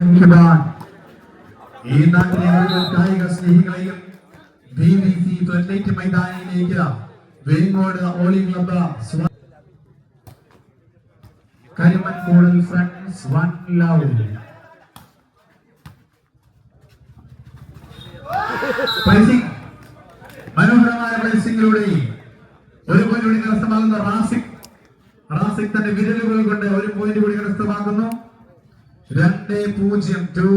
ഈ വേങ്ങോട് ക്ലബ് മനോഹരമായ പ്ലേസിംഗിലൂടെ ഒരു പോയിന്റ് കൂടി കരസ്ഥമാകുന്ന റാസിക്. തന്റെ വിരലുകൾ കൊണ്ട് ഒരു പോയിന്റ് കൂടി കരസ്ഥമാക്കുന്നു രണ്ട് പൂജ്യം ടു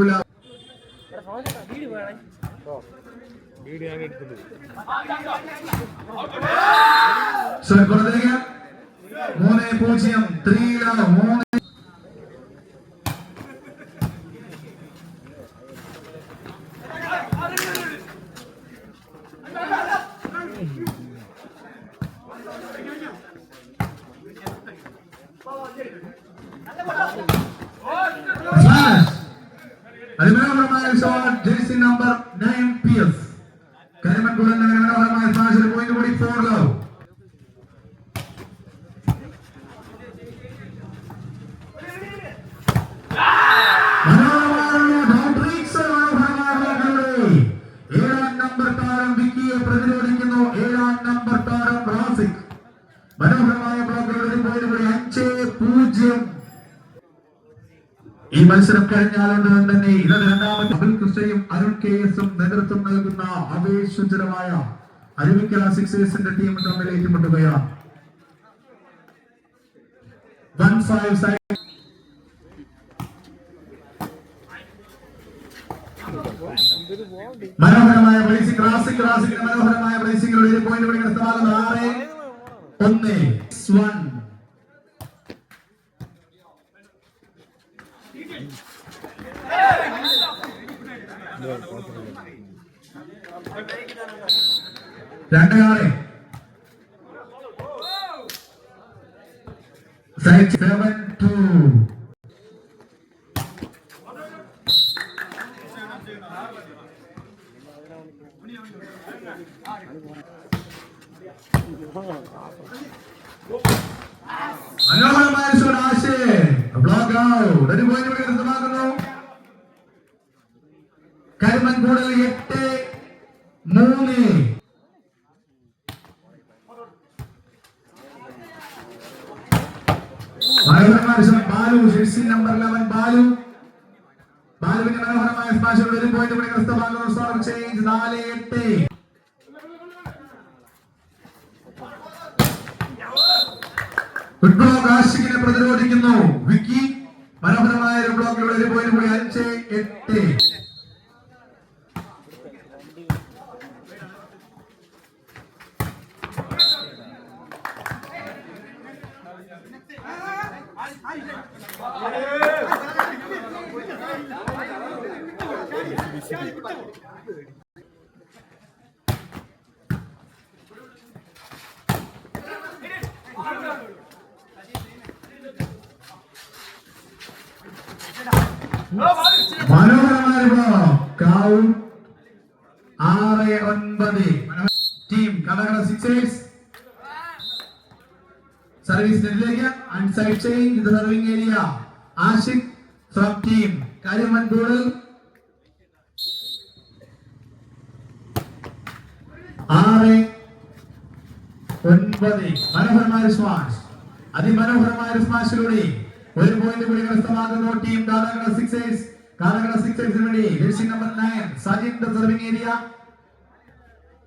മൂന്ന് പൂജ്യം ത്രീ മൂന്ന് Flash. അതിമനോഹരമായ shot jersey number nine P S കരിമൺകുളന്റെ മനോഹരമായ സ്മാഷ് ഒരു പോയിന്റ് കൂടി ഫോർ ലവ് മനോഹരമായ ബൗണ്ടറീസ് മനോഹരമായ ഏഴാം നമ്പർ താരം പ്രതിരോധിക്കുന്നു. ഏഴാം നമ്പർ താരം റാസിക്. മനോഹരമായ ഒരു കൂടി അഞ്ച് പൂജ്യം. ഈ മത്സരം കഴിഞ്ഞാലുടൻ തന്നെ ഇത് രണ്ടാമത്തെ അബുൽ കൃഷ്ണയും അരുൺ കെ എസും നേതൃത്വം നൽകുന്ന ആവേശജനമായ അരുവിക്കര സിക്സേഴ്സിന്റെ ടീം തമ്മിൽ ഏറ്റുമുട്ടുകയാണ്. വൺ ഫൈവ് സൈഡ് മനോഹരമായ പ്ലേസിംഗ് ക്ലാസിക് ക്ലാസിക് മനോഹരമായ ബ്രേസിംഗിലൂടെ ഒരു പോയിന്റ് വിളി കരസ്ഥമാകുന്നു. ആറ് ഒന്ന് വൺ രണ്ട് സൈഡ് സെവൻ ടു മനോഹരമായ ആശേ ബ്ലോക്ക് ഔട്ട് ഒരു പോയിന്റ് കൂടി കരസ്ഥമാക്കുന്നു കരിമൻ കൂടുതൽ എട്ട് മൂന്ന്. Balu jersey number eleven Balu. ഒരു പോയിന്റ് ചേഞ്ച് പ്രതിരോധിക്കുന്നു. വിക്കി മനോഹരമായ ഒരു ബ്ലോക്കിലൂടെ ഒരു പോയിന്റ് കൂടി അഞ്ച് എട്ട്. മനോഹരമായ ബ്ലോക്ക് ഔട്ട് ആറ് ടീം കടകള സിക്സേഴ്സ് സർവീസ് നെറ്റിലേക്ക് അൺസൈഡ് ചേഞ്ച് ഇത് serving area Ashiq from team കരിമൻ കൂടുതൽ ആറ് ഒൻപത്. മനോഹരമായ സ്മാഷ് അതിമനോഹരമായ സ്മാഷിലൂടെ ഒരു പോയിന്റ് കൂടി കരസ്ഥമാക്കുന്നു ടീം കാലഘട്ട സിക്സേഴ്സ് കാലഘട്ട സിക്സേഴ്സിന് വേണ്ടി jersey number nine Sajin the serving area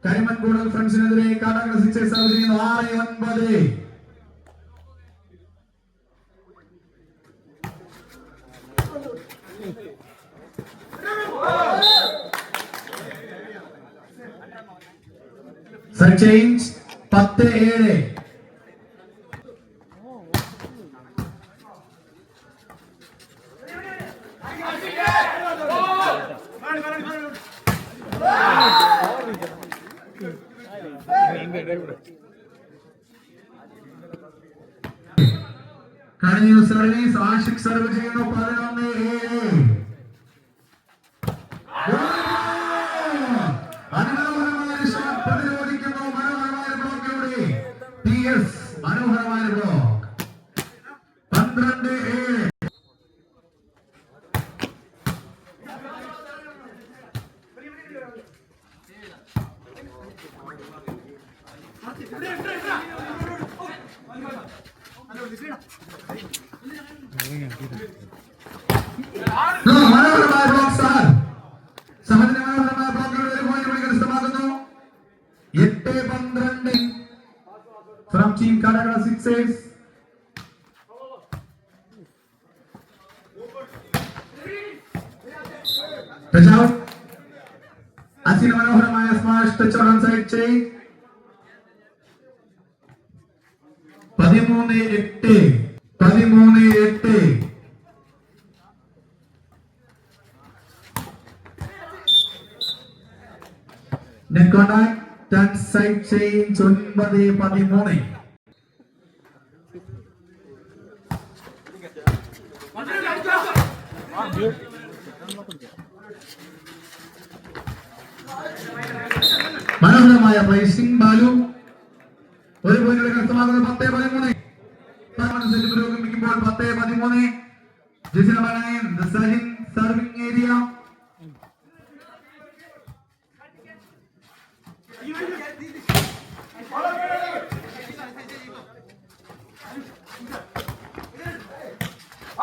Kariman Koodal ഫ്രണ്ട്സിനെതിരെ കാലഘട്ട sixers serve ചെയ്യുന്നു. ആറ് ഒൻപത്. സർ ചേഞ്ച് പത്ത് ഏഴ്. കഴിഞ്ഞ സർവീസ് ആഷിഖ് സർവ് ചെയ്യുന്നു പതിനൊന്ന് ഏഴ്. మనోహర్ బాబు సార్ సహజ ಎಂಟೇ ಬಂದ್ run from team Kannada sixes touch out ಅಸಿನ ಮನೋಹರಮಾಯ smash touch out on side ಚೇ పదిమూడు ఎట్టే పదిమూడు ఎట్టే ഒൻപത് പതിമൂന്ന്. മനോഹരമായ പ്ലേസിംഗ് ബാലു. ഒരു പോയിന്റ് കരസ്ഥമാകുന്നത് പത്തേ പതിമൂന്ന്. പുരോഗമിക്കുമ്പോൾ പത്തേ പതിമൂന്ന്. ജിസിന സഹിൻ സർവിംഗ് ഏരിയ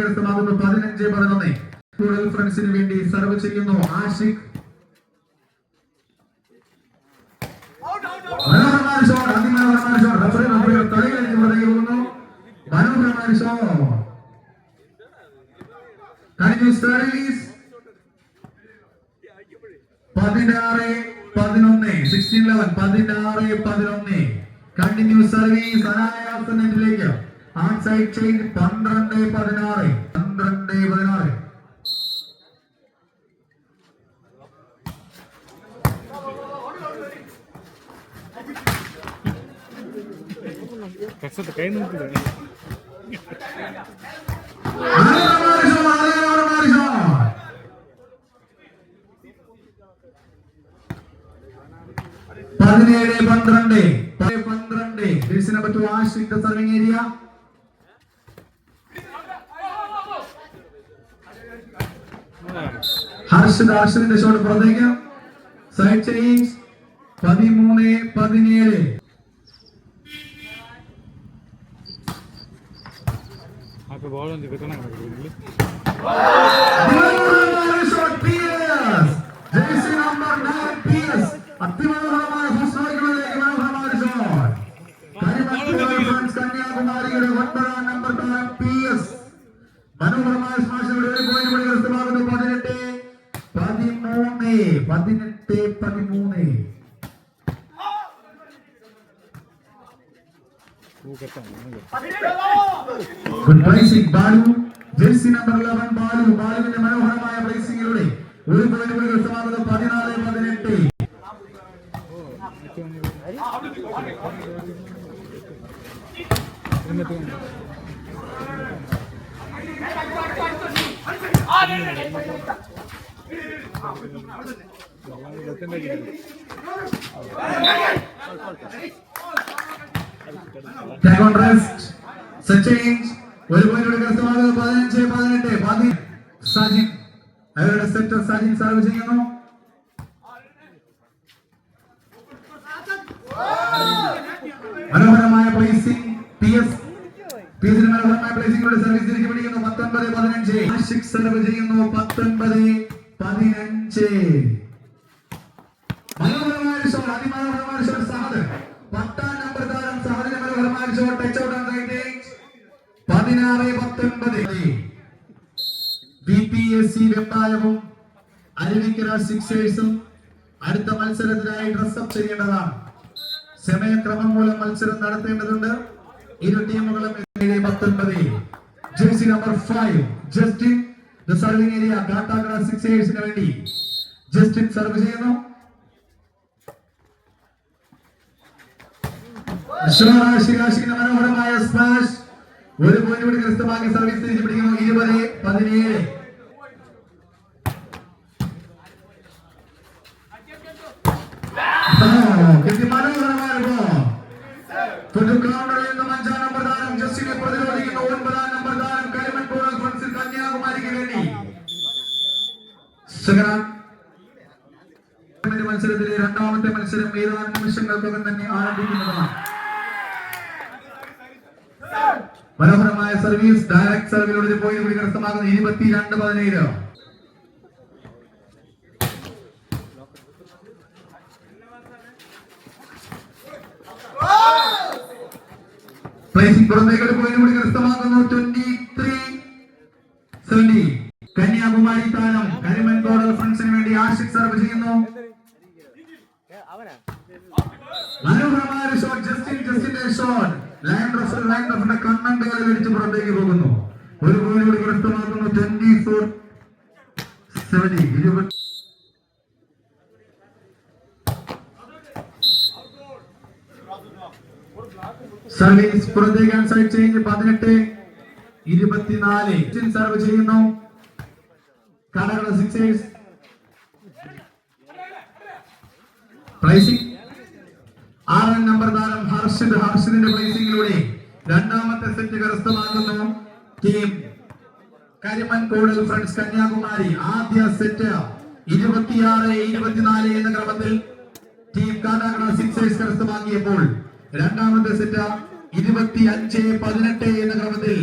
കരസ്ഥമാകുന്നു പതിനഞ്ച് പതിനൊന്ന് ഫ്രണ്ട്സിന് വേണ്ടി സർവ് ചെയ്യുന്നു ആഷിഖ് മനോഹരമായ ഷോട്ട് അതിമനോഹരമായ ഷോട്ട് റഫറി റഫറി തലയിലേക്ക് പുറത്തേക്ക് പോകുന്നു മനോഹരമായ ഷോട്ട് കഴിഞ്ഞു സർവീസ് പതിനാറ് പതിനൊന്ന് സിക്സ്റ്റീൻ ലെവൻ പതിനാറ് പതിനൊന്ന്. കണ്ടിന്യൂ സർവീസ് അനായാസ ആൺ സൈഡ് ചെയിൻ പന്ത്രണ്ട് പതിനാറ് പന്ത്രണ്ട് പതിനാറ്. കൈ നോക്കില്ല മനോഹരമായ ഷോട്ട് മനോഹരമായ ഷോട്ട് പതിനേഴ് പന്ത്രണ്ട് പന്ത്രണ്ട്. ഡിവിഷനെ പറ്റു ആഷിഖ് സർവിംഗ് ഏരിയ ഹർഷദ് ഹർഷദിന്റെ ഷോട്ട് പുറത്തേക്ക്. സൈഡ് ചേഞ്ച് പതിമൂന്ന് പതിനേഴ്. Ball shot PS. Jersey number 9 PS. അതിമനോഹരമായ ഫസ്റ്റ് സ്ട്രൈക്കിലേക്ക് മനോഹരമായ ഒരു ഷോട്ട്. കരിമത്തുള്ള ഫ്രണ്ട്സ് കന്യാകുമാരിയുടെ ഒൻപതാം നമ്പർ താരം PS. മനോഹരമായ സ്മാഷിലൂടെ ഒരു പോയിന്റ് കൂടി കരസ്ഥമാക്കുന്നു പതിനെട്ട് പതിമൂന്ന് പതിനെട്ട് പതിമൂന്ന് ഊക്കത്താണ് good placing Balu jersey number 11 Balu ബാലുവിന്റെ മനോഹരമായ പ്ലേസിംഗിലൂടെ ഒരു പോയിന്റ് കൂടി കരസ്ഥമാക്കുന്നു പതിനാല് പതിനെട്ട് എന്നിട്ട് ഒരു പോയിന്റ് കരസ്ഥമാകുന്നു. പതിനഞ്ച് പതിനെട്ട് പതി സജിൻ അവരുടെ സെറ്റർ സജിൻ സർവ് ചെയ്യുന്നു. മനോഹരമായ പ്ലേസിംഗ് പി എസ് പി എസിന് മനോഹരമായ പ്ലേസിംഗിലൂടെ തിരിച്ചു പിടിക്കുന്നു പത്തൊൻപത് പതിനഞ്ച്. സർവ് ചെയ്യുന്നു. പത്തൊൻപത് പതിനഞ്ച്. മനോഹരമായ ഷോട്ട് അതിമനോഹരമായ ഷോട്ട് സഹദ് പത്താം നമ്പർ താരം ഷോട്ട് ടച്ച് ഔട്ട് ആണ് പതിനാറ് പത്തൊൻപത്. ബി പി എസ് സി വെമ്പായവും അടുത്ത മത്സരത്തിനായി ഡ്രസ്സപ്പ് ചെയ്യേണ്ടതാണ്. സമയക്രമം മൂലം മത്സരം നടത്തേണ്ടതുണ്ട്. ഇരു ടീമുകളും പത്തൊൻപത്. Jersey number five Justin the serving area ഗാട്ടാഗഡ സിക്സേഴ്സിന് വേണ്ടി ജസ്റ്റിൻ സർവ് ചെയ്യുന്നു. മനോഹരമായ സ്മാഷ് ഒരു പോയിന്റ് കൂടി കരസ്ഥമാക്കി സർവീസ് തിരിച്ചു പിടിക്കുന്നു. ഇരുപത് പതിനേഴ്. മനോഹരമായ ബോൾ പുതുക്കാവുന്നതിൽ നിന്നും അഞ്ചാം നമ്പർ താരം ജസ്റ്റിനെ പ്രതിരോധിക്കുന്ന ഒൻപതാം നമ്പർ താരം കരിമൻ കോടൽ ഫ്രണ്ട്സിൽ കന്യാകുമാരിക്ക് വേണ്ടി സെക്കൻഡ് മത്സരത്തിലെ രണ്ടാമത്തെ മത്സരം ഏതാനും നിമിഷങ്ങൾക്കകം തന്നെ ആരംഭിക്കുന്നതാണ്. മനോഹരമായ സർവീസ് ഡയറക്ട് സർവിലൂടെ പോയി കൂടി കരസ്ഥമാകുന്ന ഇരുപത്തിരണ്ട് പതിനേഴ്. കന്യാകുമാരി താരം കരിമൻ കോടൽ ഫ്രണ്ട്സിന് വേണ്ടി ആശിക് സർവ് ചെയ്യുന്നു മനോഹരമായ ഒരു ഷോട്ട് ജസ്റ്റിൻ ജസ്റ്റിന്റെ ഷോട്ട് ലൈൻ റഫർ ലൈൻ റഫറിന്റെ കണ്ണണ്ടകളിൽ അടിച്ച് പോകുന്നു. ഒരു പോയിന്റ് കൂടി കരസ്ഥമാക്കുന്നു ട്വന്റി ഫോർ സെവന്റി ഇരുപത്തി സർവീസ് ചേഞ്ച് സർവ് ചെയ്യുന്നു. കടകള സിക്സേഴ്സ് പ്രൈസിംഗ് ആറാം നമ്പർ താരം ഹർഷിദ് ഹർഷിദിന്റെ രണ്ടാമത്തെ സെറ്റ് കരസ്ഥമാകുന്നു ടീം കരിമൻ കൂടൽ ഫ്രണ്ട്സ് കന്യാകുമാരി ആദ്യ സെറ്റ് ഇരുപത്തിയാറ് ഇരുപത്തിനാല് എന്ന ക്രമത്തിൽ ടീം കാട്ടാക്കട സിക്സേഴ്സ് കരസ്ഥമാക്കിയപ്പോൾ രണ്ടാമത്തെ സെറ്റ് ഇരുപത്തി അഞ്ച് പതിനെട്ട് എന്ന ക്രമത്തിൽ